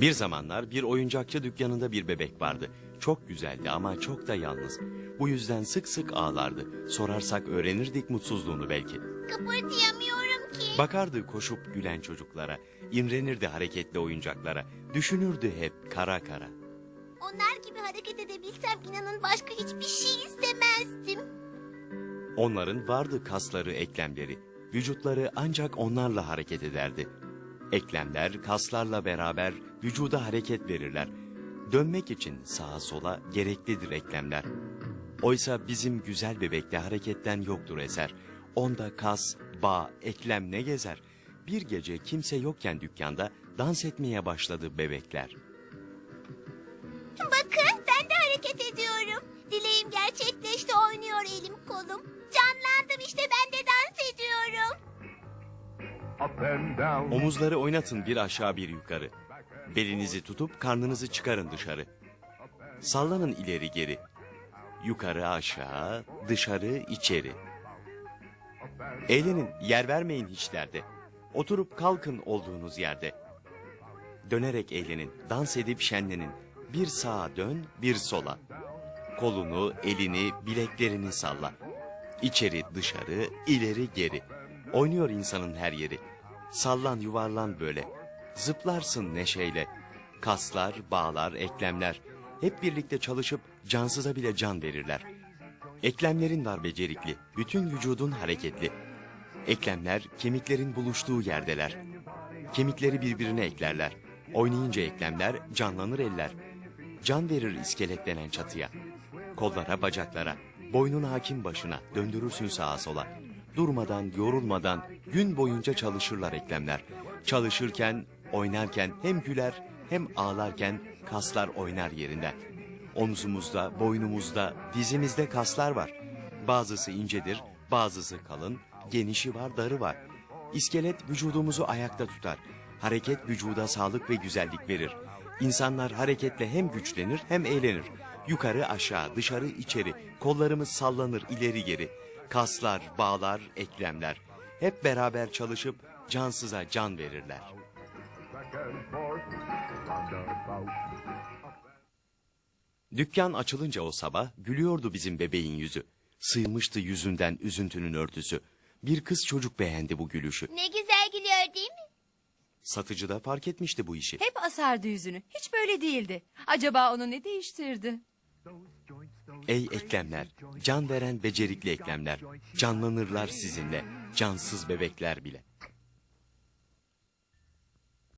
Bir zamanlar bir oyuncakçı dükkanında bir bebek vardı. Çok güzeldi ama çok da yalnız. Bu yüzden sık sık ağlardı. Sorarsak öğrenirdik mutsuzluğunu belki. Kıpırdayamıyorum ki. Bakardı koşup gülen çocuklara, imrenirdi hareketli oyuncaklara, düşünürdü hep kara kara. Onlar gibi hareket edebilsem inanın başka hiçbir şey istemezdim. Onların vardı kasları, eklemleri. Vücutları ancak onlarla hareket ederdi. Eklemler kaslarla beraber vücuda hareket verirler. Dönmek için sağa sola gereklidir eklemler. Oysa bizim güzel bebekte hareketten yoktur eser. Onda kas, bağ, eklem ne gezer? Bir gece kimse yokken dükkanda dans etmeye başladı bebekler. Bakın ben de hareket ediyorum. Dileğim gerçekleşti oynuyor elim kolum. Canlandım işte ben de Omuzları oynatın bir aşağı bir yukarı. Belinizi tutup karnınızı çıkarın dışarı. Sallanın ileri geri. Yukarı aşağı, dışarı içeri. Eğlenin, yer vermeyin hiç derde. Oturup kalkın olduğunuz yerde. Dönerek eğlenin, dans edip şenlenin. Bir sağa dön, bir sola. Kolunu, elini, bileklerini salla. İçeri dışarı, ileri geri. Oynuyor insanın her yeri. Sallan yuvarlan böyle. Zıplarsın neşeyle. Kaslar, bağlar, eklemler. Hep birlikte çalışıp cansıza bile can verirler. Eklemlerin var becerikli. Bütün vücudun hareketli. Eklemler kemiklerin buluştuğu yerdeler. Kemikleri birbirine eklerler. Oynayınca eklemler canlanır eller. Can verir iskelet denen çatıya. Kollara, bacaklara, boynun hakim başına döndürürsün sağa sola. Durmadan, yorulmadan gün boyunca çalışırlar eklemler. Çalışırken, oynarken hem güler hem ağlarken kaslar oynar yerinden. Omzumuzda, boynumuzda, dizimizde kaslar var. Bazısı incedir, bazısı kalın, genişi var, darı var. İskelet vücudumuzu ayakta tutar. Hareket vücuda sağlık ve güzellik verir. İnsanlar hareketle hem güçlenir hem eğlenir. Yukarı aşağı, dışarı içeri, kollarımız sallanır ileri geri. Kaslar, bağlar, eklemler. Hep beraber çalışıp cansıza can verirler. Dükkan açılınca o sabah gülüyordu bizim bebeğin yüzü. Sıyırmıştı yüzünden üzüntünün örtüsü. Bir kız çocuk beğendi bu gülüşü. Ne güzel gülüyor değil mi? Satıcı da fark etmişti bu işi. Hep asardı yüzünü. Hiç böyle değildi. Acaba onu ne değiştirdi? Ey eklemler, can veren becerikli eklemler. Canlanırlar sizinle, cansız bebekler bile.